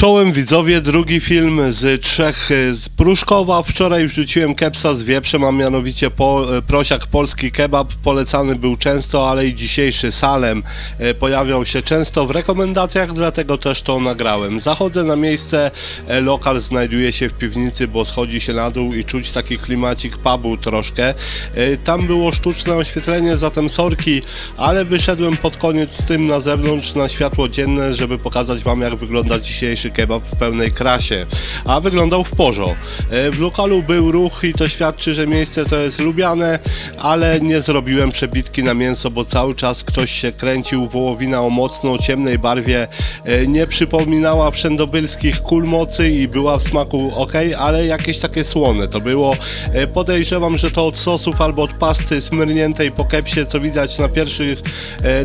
Czołem widzowie, drugi film z trzech e, z Pruszkowa. Wczoraj wrzuciłem kepsa z wieprzem, a mianowicie po, e, prosiak polski kebab. Polecany był często, ale i dzisiejszy Salem e, pojawiał się często w rekomendacjach, dlatego też to nagrałem. Zachodzę na miejsce, lokal znajduje się w piwnicy, bo schodzi się na dół i czuć taki klimacik pubu troszkę. Tam było sztuczne oświetlenie, zatem sorki, ale wyszedłem pod koniec z tym na zewnątrz na światło dzienne, żeby pokazać wam jak wygląda dzisiejszy kebab w pełnej krasie. A wyglądał w porzo. E, W lokalu był ruch i to świadczy, że miejsce to jest lubiane, ale nie zrobiłem przebitki na mięso, bo cały czas ktoś się kręcił. Wołowina o mocno ciemnej barwie e, nie przypominała wszędobylskich kul mocy i była w smaku ok, ale jakieś takie słone to było. E, Podejrzewam, że to od sosów albo od pasty smyrniętej po kepsie, co widać na, pierwszych,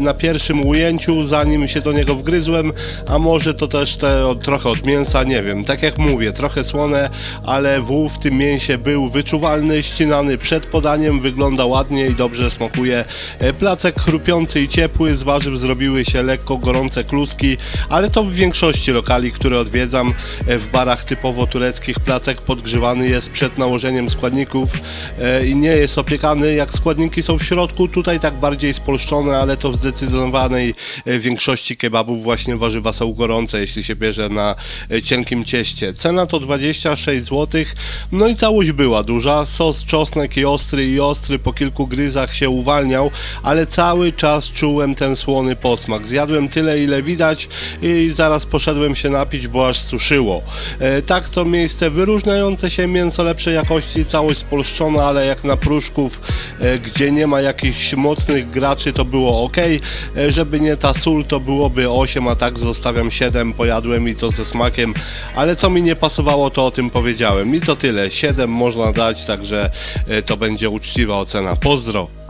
na pierwszym ujęciu, zanim się do niego wgryzłem, a może to też te, trochę od mięsa, nie wiem. Tak jak mówię, trochę słone, ale wół w tym mięsie był wyczuwalny, ścinany przed podaniem, wygląda ładnie i dobrze smakuje. E, Placek chrupiący i ciepły, z warzyw zrobiły się lekko gorące kluski, ale to w większości lokali, które odwiedzam, e, w barach typowo tureckich placek podgrzewany jest przed nałożeniem składników e, i nie jest opiekany jak składniki są w środku, tutaj tak bardziej spolszczone, ale to w zdecydowanej większości kebabów właśnie warzywa są gorące, jeśli się bierze na e, cienkim cieście. Cena to 26 zł, no i całość była duża, sos czosnek i ostry i ostry po kilku gryzach się uwalniał, ale cały czas czułem ten słony posmak. Zjadłem tyle ile widać i zaraz poszedłem się napić, bo aż suszyło. E, tak to miejsce wyróżniające się, mięso lepszej jakości, całość spolszczona, ale jak na pruszków, e, gdzie nie ma jakichś mocnych graczy, to było ok. Żeby nie ta sól, to byłoby 8, a tak zostawiam 7, pojadłem i to ze smakiem, ale co mi nie pasowało, to o tym powiedziałem. I to tyle, 7 można dać, także e, to będzie uczciwa ocena. Pozdro!